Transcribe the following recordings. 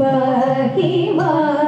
महिमा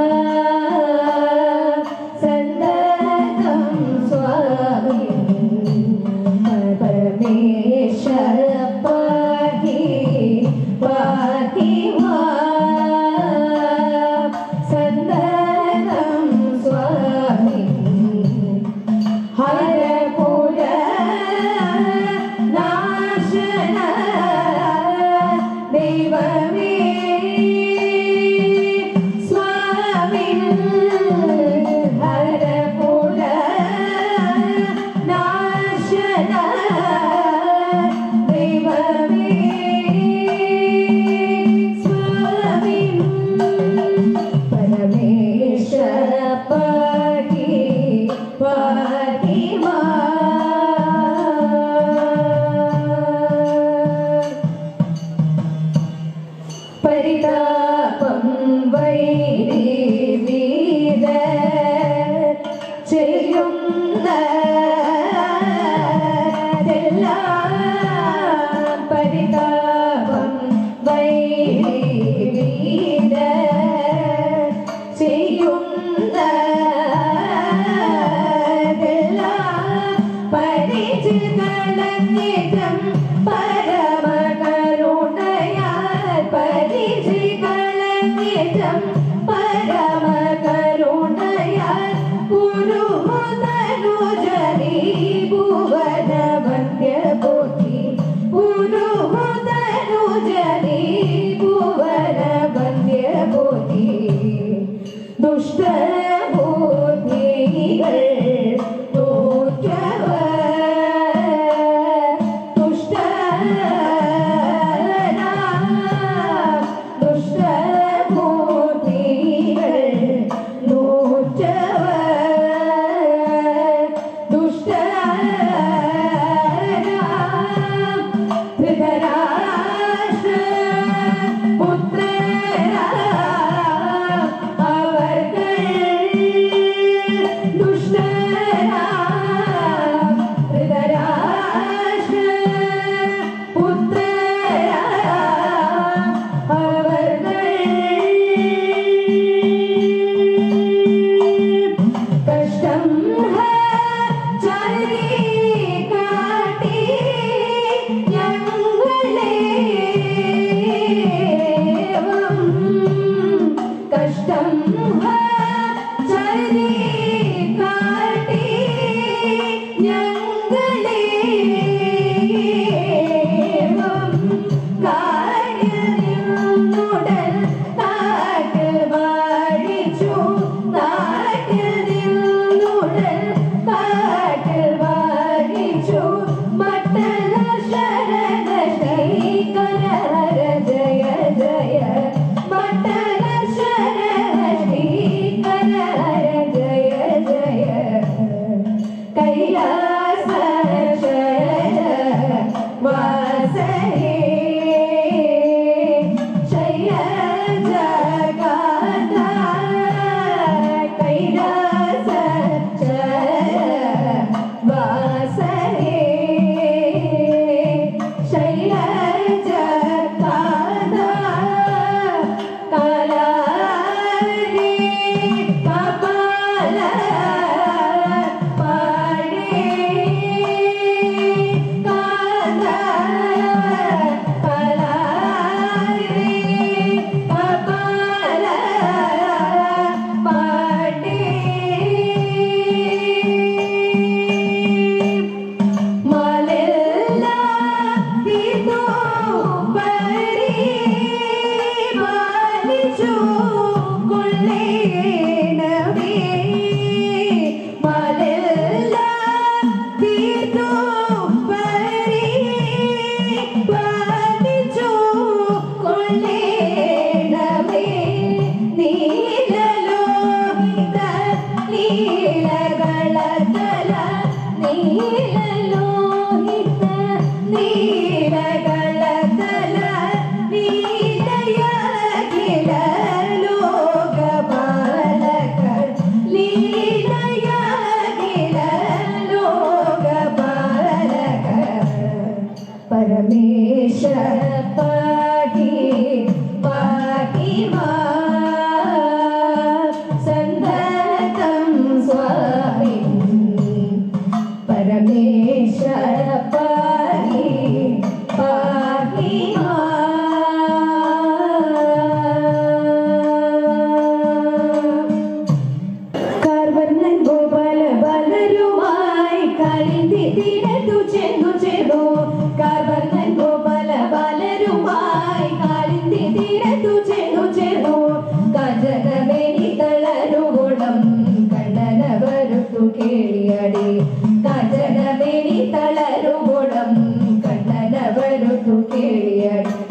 Viva!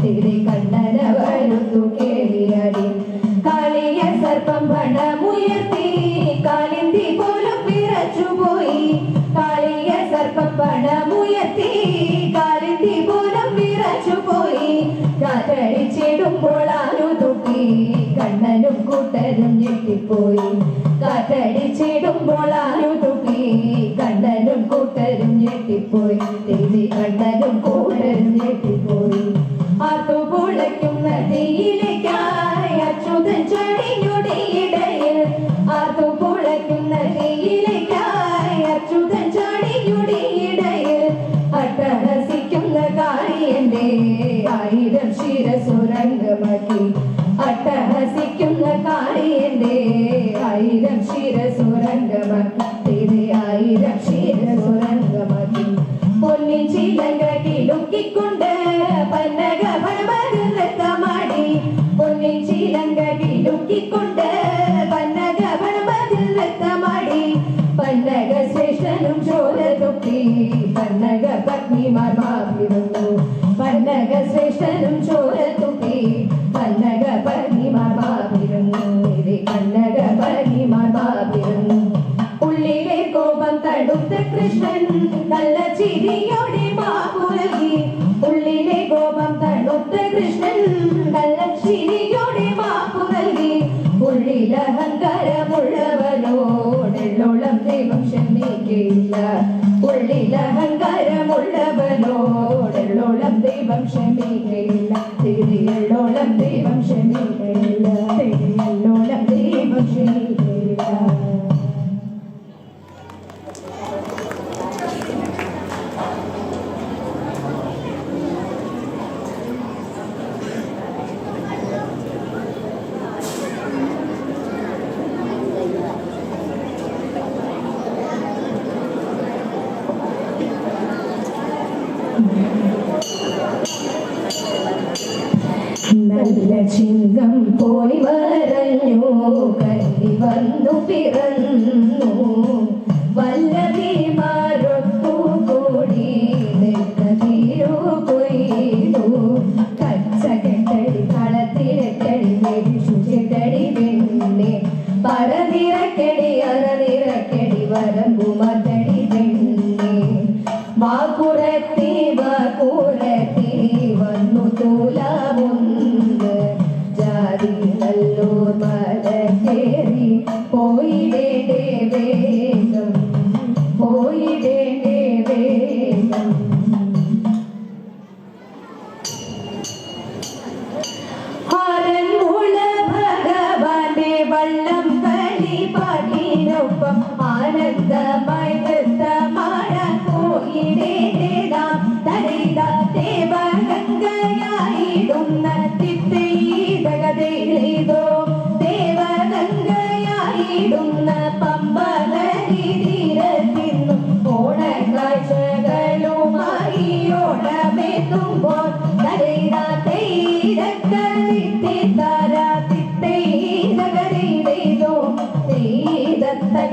കേളിയടി തിരി കണ്ണന വരുത്തു കേളിയടി കാളിയ സർപ്പം കൂട്ടരും ഞെട്ടിപ്പോയി. കണ്ണനും കൂട്ടരും ഞെട്ടിപ്പോയി. കാളിയന്റെ ആയിരം ശിരസുരംഗമാക്കി അട്ടഹസിക്കുന്ന കാളിയന്റെ ആയിരം ശിരസുരംഗമാക്കി തിരെ ആയിരം ശിരസുരംഗമാക്കി പൊന്നിച്ചിലങ്ക കിലുക്കിക്കൊണ്ട് പന്നക പണമരുത്തമാടി പൊന്നിച്ചിലങ്ക കിലുക്കിക്കൊണ്ട് പന്നക പണമരുത്തമാടി പന്നക ശ്രേഷ്ഠനും ചോര തുപ്പി പന്നക പത്നിമാർ പന്നക ശ്രേഷ്ഠനും ചോര തുപ്പി പന്നക പത്നിമാർ മാറിയിരുന്നു ഇത് പന്നക പത്നിമാർ ഉള്ളിലെ കോപം തടുത്ത കൃഷ്ണൻ നല്ല ചിരിയോടെ മാപ്പു നൽകി ഉള്ളിലെ കോപം തടുത്ത കൃഷ്ണൻ നല്ല ചിരിയോടെ മാപ്പു നൽകി ഉള്ളിൽ അഹങ്കാരമുള്ളവനോടെള്ളോളം ദൈവം ക്ഷമിക്കില്ല. ഉള്ളിൽ അഹങ്കാരമുള്ളവനോടെള്ളോളം ദൈവം നല്ല ചിങ്കം പോയി വരഞ്ഞു കന്നി വന്നു പിറന്നു. വല്ലവിമാരൊത്തു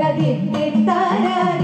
ജഗതിത്തിത്തരാ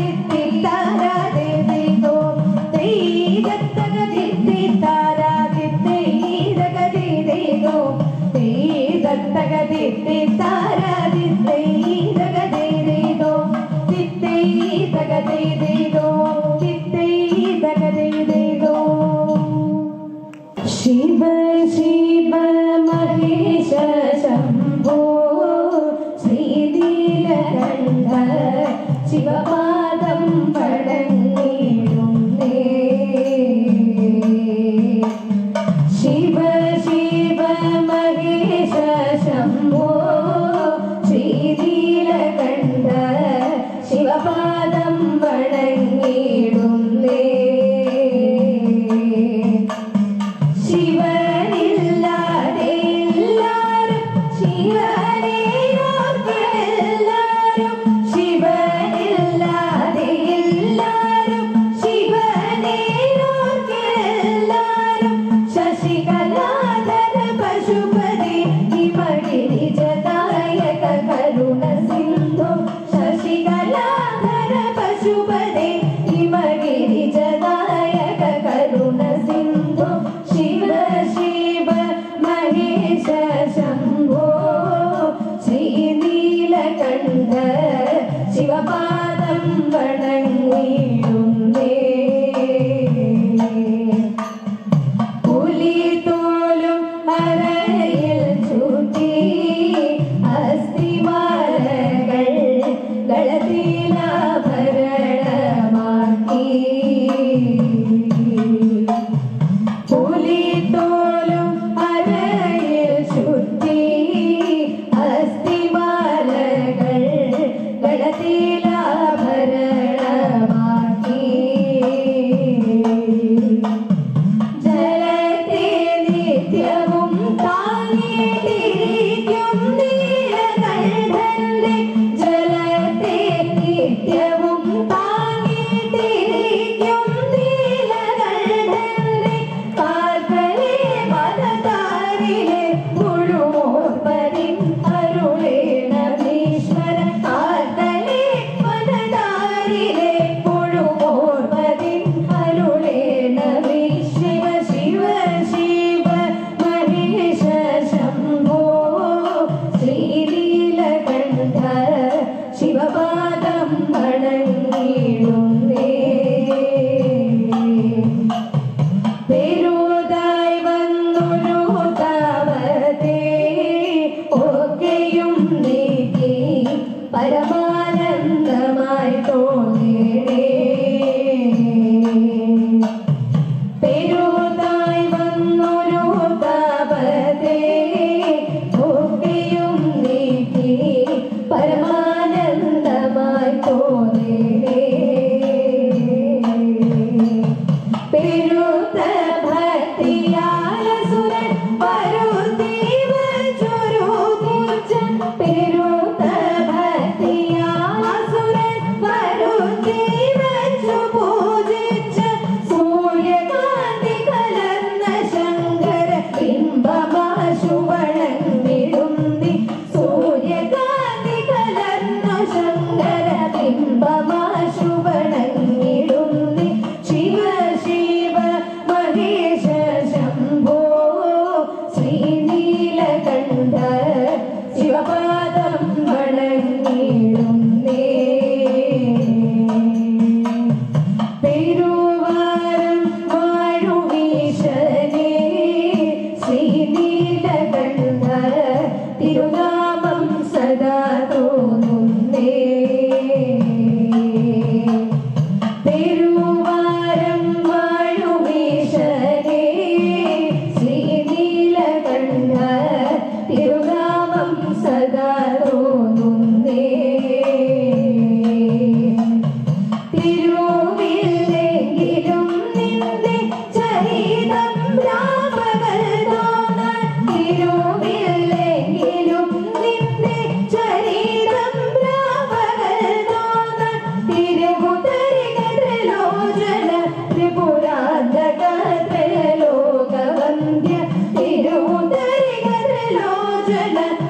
Let